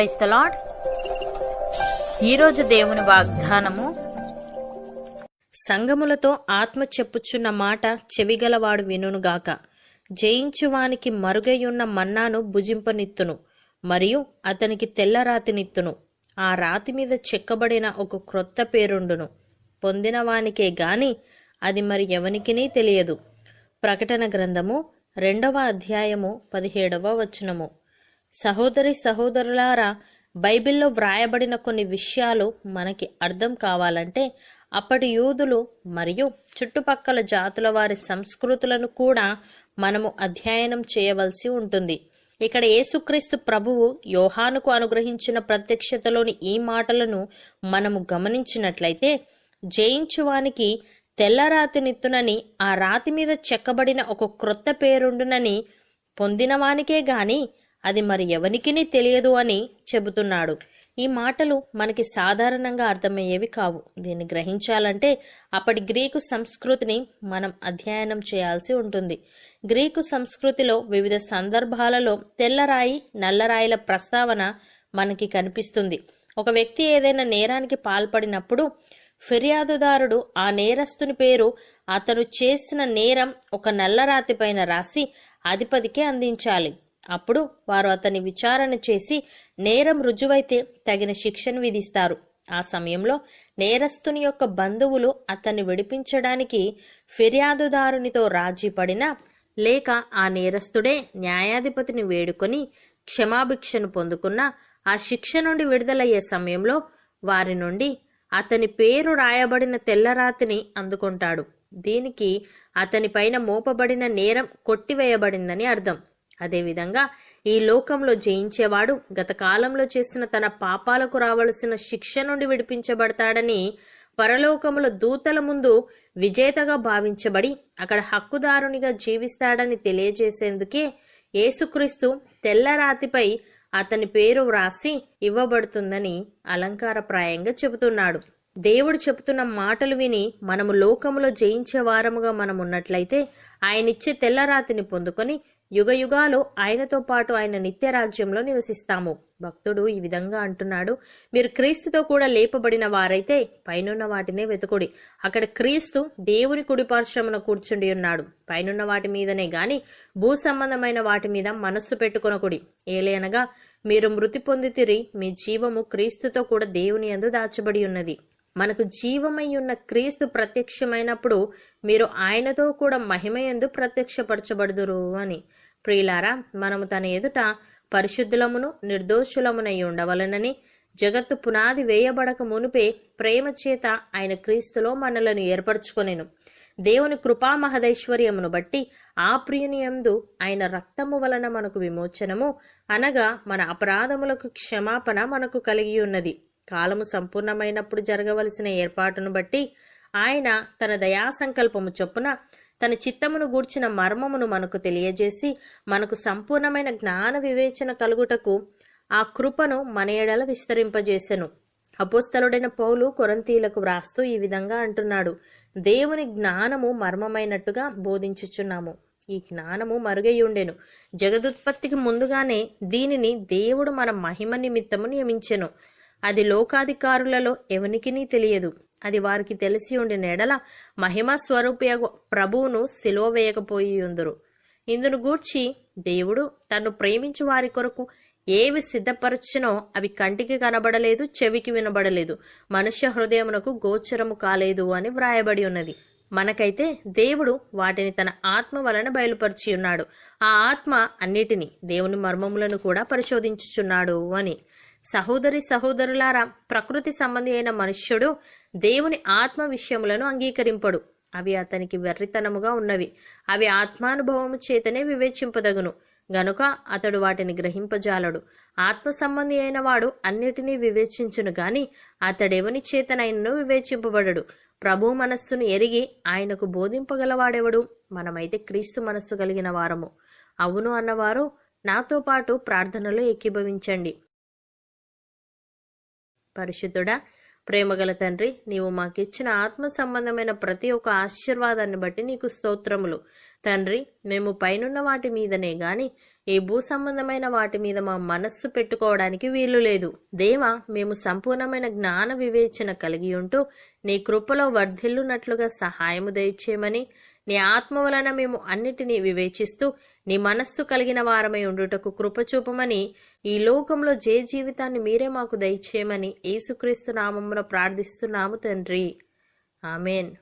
Price the lord ఈరోజు దేవుని వాగ్దానము. సంగములతో ఆత్మ చెప్పుచున్న మాట చెవిగలవాడు వినుగాక జయించువానికి మరుగైయున్న మన్నాను భుజింపనిత్తును మరియు అతనికి తెల్ల రాతినిత్తును ఆ రాతి మీద చెక్కబడిన ఒక క్రొత్త పేరుండును. పొందినవానికే గాని అది మరి ఎవనికినీ తెలియదు. ప్రకటన గ్రంథము రెండవ అధ్యాయము పదిహేడవ వచనము. సహోదరి సహోదరులారా బైబిల్లో వ్రాయబడిన కొన్ని విషయాలు మనకి అర్థం కావాలంటే అప్పటి యూదులు మరియు చుట్టుపక్కల జాతుల వారి సంస్కృతులను కూడా మనము అధ్యయనం చేయవలసి ఉంటుంది. ఇక్కడ యేసుక్రీస్తు ప్రభువు యోహానుకు అనుగ్రహించిన ప్రత్యక్షతలోని ఈ మాటలను మనము గమనించినట్లయితే జయించువానికి తెల్ల రాతినిత్తునని ఆ రాతి మీద చెక్కబడిన ఒక క్రొత్త పేరుండునని పొందినవానికే గాని అది మరి ఎవనికిని తెలియదు అని చెబుతున్నాడు. ఈ మాటలు మనకి సాధారణంగా అర్థమయ్యేవి కావు. దీన్ని గ్రహించాలంటే అప్పటి గ్రీకు సంస్కృతిని మనం అధ్యయనం చేయాల్సి ఉంటుంది. గ్రీకు సంస్కృతిలో వివిధ సందర్భాలలో తెల్లరాయి నల్లరాయిల ప్రస్తావన మనకి కనిపిస్తుంది. ఒక వ్యక్తి ఏదైనా నేరానికి పాల్పడినప్పుడు ఫిర్యాదుదారుడు ఆ నేరస్తుని పేరు అతను చేసిన నేరం ఒక నల్లరాతి పైన రాసి అధిపతికి అందించాలి. అప్పుడు వారు అతని విచారణ చేసి నేరం రుజువైతే తగిన శిక్షను విధిస్తారు. ఆ సమయంలో నేరస్తుని యొక్క బంధువులు అతన్ని విడిపించడానికి ఫిర్యాదుదారునితో రాజీ పడినా లేక ఆ నేరస్తుడే న్యాయాధిపతిని వేడుకొని క్షమాభిక్షను పొందుకున్న ఆ శిక్ష నుండి విడుదలయ్యే సమయంలో వారి నుండి అతని పేరు రాయబడిన తెల్లరాతిని అందుకుంటాడు. దీనికి అతనిపైన మోపబడిన నేరం కొట్టివేయబడిందని అర్థం. అదేవిధంగా ఈ లోకంలో జయించేవాడు గత కాలంలో చేసిన తన పాపాలకు రావలసిన శిక్ష నుండి విడిపించబడతాడని పరలోకముల దూతల ముందు విజేతగా భావించబడి అక్కడ హక్కుదారునిగా జీవిస్తాడని తెలియజేసేందుకే యేసుక్రీస్తు తెల్లరాతిపై అతని పేరు వ్రాసి ఇవ్వబడుతుందని అలంకారప్రాయంగా చెబుతున్నాడు. దేవుడు చెబుతున్న మాటలు విని మనము లోకములో జయించే వారముగా మనం ఉన్నట్లయితే ఆయనిచ్చే తెల్లరాతిని పొందుకొని యుగయుగాలు ఆయనతో పాటు ఆయన నిత్య రాజ్యంలో నివసిస్తాము. భక్తుడు ఈ విధంగా అంటున్నాడు. మీరు క్రీస్తుతో కూడా లేపబడిన వారైతే పైనున్న వాటినే వెతుకుడి. అక్కడ క్రీస్తు దేవుని కుడిపార్శ్వమున కూర్చుండి ఉన్నాడు. పైనున్న వాటి మీదనే గాని భూ సంబంధమైన వాటి మీద మనస్సు పెట్టుకొనకుడి. ఏలేనగా మీరు మృతి పొందితిరి మీ జీవము క్రీస్తుతో కూడా దేవుని యందు దాచబడి ఉన్నది. మనకు జీవమై ఉన్న క్రీస్తు ప్రత్యక్షమైనప్పుడు మీరు ఆయనతో కూడా మహిమయందు ప్రత్యక్షపరచబడుదురు అని. ప్రియులారా మనము తన ఎదుట పరిశుద్ధులమును నిర్దోషులమునై ఉండవలనని జగత్తు పునాది వేయబడక మునిపే ప్రేమ చేత ఆయన క్రీస్తులో మనలను ఏర్పరచుకొనెను. దేవుని కృపా మహదైశ్వర్యమును బట్టి ఆ ప్రియుని యందు ఆయన రక్తము వలన మనకు విమోచనము అనగా మన అపరాధములకు క్షమాపణ మనకు కలిగి ఉన్నది కాలము సంపూర్ణమైనప్పుడు జరగవలసిన ఏర్పాటును బట్టి ఆయన తన దయా సంకల్పము చొప్పున తన చిత్తమును గూర్చిన మర్మమును మనకు తెలియజేసి మనకు సంపూర్ణమైన జ్ఞాన వివేచన కలుగుటకు ఆ కృపను మన ఎడల విస్తరింపజేసెను. అపోస్తలుడైన పౌలు కొరంతీలకు వ్రాస్తూ ఈ విధంగా అంటున్నాడు దేవుని జ్ఞానము మర్మమైనట్టుగా బోధించుచున్నాము. ఈ జ్ఞానము మరుగైయుండెను. జగదుత్పత్తికి ముందుగానే దీనిని దేవుడు మన మహిమ నిమిత్తము నియమించెను. అది లోకాధికారులలో ఎవనికినీ తెలియదు. అది వారికి తెలిసి ఉండిన ఎడల మహిమ స్వరూప ప్రభువును సిలువ వేయకపోయి ఇందును గూర్చి దేవుడు తను ప్రేమించు వారి కొరకు ఏవి సిద్ధపరచినో అవి కంటికి కనబడలేదు చెవికి వినబడలేదు. మనుష్య హృదయమునకు గోచరము కాలేదు అని వ్రాయబడి ఉన్నది. మనకైతే దేవుడు వాటిని తన ఆత్మ వలన బయలుపరిచి ఉన్నాడు. ఆ ఆత్మ అన్నిటినీ దేవుని మర్మములను కూడా పరిశోధించుచున్నాడు అని. సహోదరి సహోదరులారా ప్రకృతి సంబంధి అయిన మనుష్యుడు దేవుని ఆత్మ విషయములను అంగీకరింపడు. అవి అతనికి వెర్రితనముగా ఉన్నవి. అవి ఆత్మానుభవము చేతనే వివేచింపదగును. గనుక అతడు వాటిని గ్రహింపజాలడు. ఆత్మ సంబంధి అయిన వాడు అన్నిటినీ వివేచించును గాని అతడెవని చేతనైనను వివేచింపబడడు. ప్రభు మనస్సును ఎరిగి ఆయనకు బోధింపగలవాడెవడు? మనమైతే క్రీస్తు మనస్సు కలిగిన వారము. అవును అన్నవారు నాతో పాటు ప్రార్థనలో ఏకీభవించండి. పరిశుద్ధుడా ప్రేమగల తండ్రి నీవు మాకిచ్చిన ఆత్మ సంబంధమైన ప్రతి ఒక్క ఆశీర్వాదాన్ని బట్టి నీకు స్తోత్రములు. తండ్రి మేము పైనున్న వాటి మీదనే గాని ఈ భూ సంబంధమైన వాటి మీద మా మనస్సు పెట్టుకోవడానికి వీలు లేదు. దేవా మేము సంపూర్ణమైన జ్ఞాన వివేచన కలిగి ఉంటూ నీ కృపలో వర్ధిల్లునట్లుగా సహాయము దయచేయమని నీ ఆత్మ వలన మేము అన్నిటినీ వివేచిస్తూ నీ మనస్సు కలిగిన వారమై ఉండుటకు కృపచూపమని ఈ లోకంలో జే జీవితాన్ని మీరే మాకు దయచేయమని యేసుక్రీస్తు నామంలో ప్రార్థిస్తున్నాము తండ్రి. ఆమెన్.